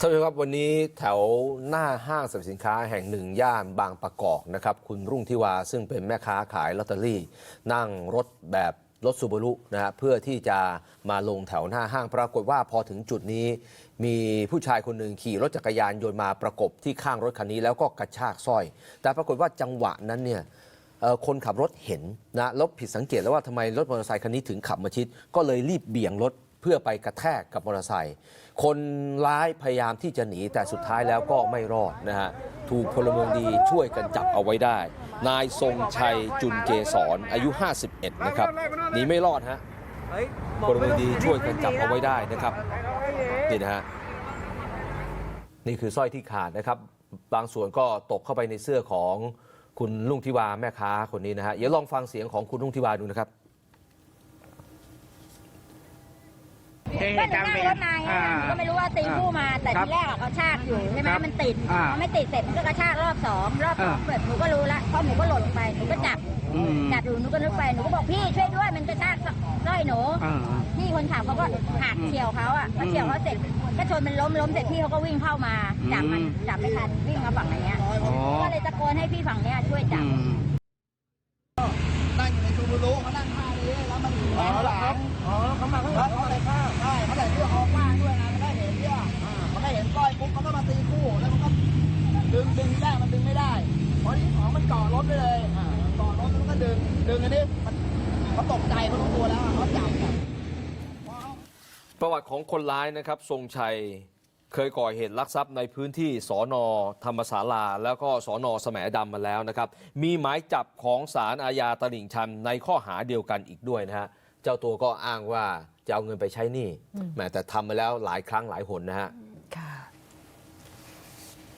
ท่านผู้ชมครับวันนี้แถวหน้าห้างสรรพสินค้าแห่งหนึ่งย่านบางประกอบนะครับ คุณรุ่งทิวาซึ่งเป็นแม่ค้าขายลอตเตอรี่ นั่งรถแบบรถซูบารุนะฮะเพื่อที่จะมาลงแถวหน้าห้างปรากฏว่าพอถึงจุดนี้ มีผู้ชายคนหนึ่งขี่รถจักรยานยนต์มาประกบที่ข้างรถคันนี้แล้วก็กระชากสร้อย แต่ปรากฏว่าจังหวะนั้นเนี่ยคนขับรถเห็นนะแล้วผิดสังเกตแล้วว่าทำไมรถมอเตอร์ไซค์คันนี้ถึงขับมาชิด ก็เลยรีบเบี่ยงรถ เพื่อไปกระแทกกับมอเตอร์ไซค์คนร้ายพยายามที่จะหนีแต่สุดท้ายแล้วก็ไม่รอดนะฮะถูกพลเมืองดีช่วยกันจับเอาไว้ได้ นายทรงชัยจุนเกษรอายุ 51 นะครับหนีไม่รอดฮะพลเมืองดีช่วยกันจับเอาไว้ได้นะครับนี่นะฮะนี่คือสร้อยที่ขาดนะครับ บางส่วนก็ตกเข้าไปในเสื้อของคุณลุงทิวาแม่ค้าคนนี้นะฮะเดี๋ยวลองฟังเสียงของคุณลุงทิวาดูนะครับ ก็หนูนั่งรถมาไงหนูก็ไม่รู้ว่าตีคู่มาแต่ทีแรกอะเขาชากอยู่ใช่ไหมมันติดอ่าพอไม่ติดเสร็จมันก็กระชากรอบสองรอบสองอ่าเปิดหนูก็รู้ละเพราะหนูก็หล่นลงไปหนูก็จับอืมจับอยู่หนูก็นึกไปหนูก็บอกพี่ช่วยด้วยมันกระชากสร้อยหนูอ่าพี่คนขับเขาก็หักเฉียวเขาอะพอเฉียวเขาเสร็จก็ชนมันล้มล้มเสร็จพี่เขาก็วิ่งเข้ามาจับมันอืมจับไม่ทันวิ่งมาฝั่งไหนเนี้ยอ๋อก็เลยตะโกนให้พี่ฝั่งเนี้ยช่วยจับอืมนั่งอยู่ในชูบูรุเขานั่งท่านี้แล้วมันอยู่ข้างหลังอ๋อเขามาข้างหลัง เชืออกว้างด้วยนะมันได้เห็นเนี่ยมันได้เห็นก้อยปุ๊บเขาก็มาตีคู่แล้วมันก็ดึงดึงได้มันดึงไม่ได้เพราะที่ของมันเกาะรถไปเลยเกาะรถแล้วมันก็ดึงดึงอันนี้มันเขาตกใจเขารู้ตัวแล้วเขาจับประวัติของคนร้ายนะครับทรงชัยเคยก่อเหตุลักทรัพย์ในพื้นที่สอนอธรรมศาลา แล้วก็สอนอแสมดำมาแล้วนะครับ มีหมายจับของศาลอาญาตลิ่งชันในข้อหาเดียวกันอีกด้วยนะฮะ เจ้าตัวก็อ้างว่าจะเอาเงินไปใช้หนี้แหมแต่ทำมาแล้วหลายครั้งหลายหนนะฮะอื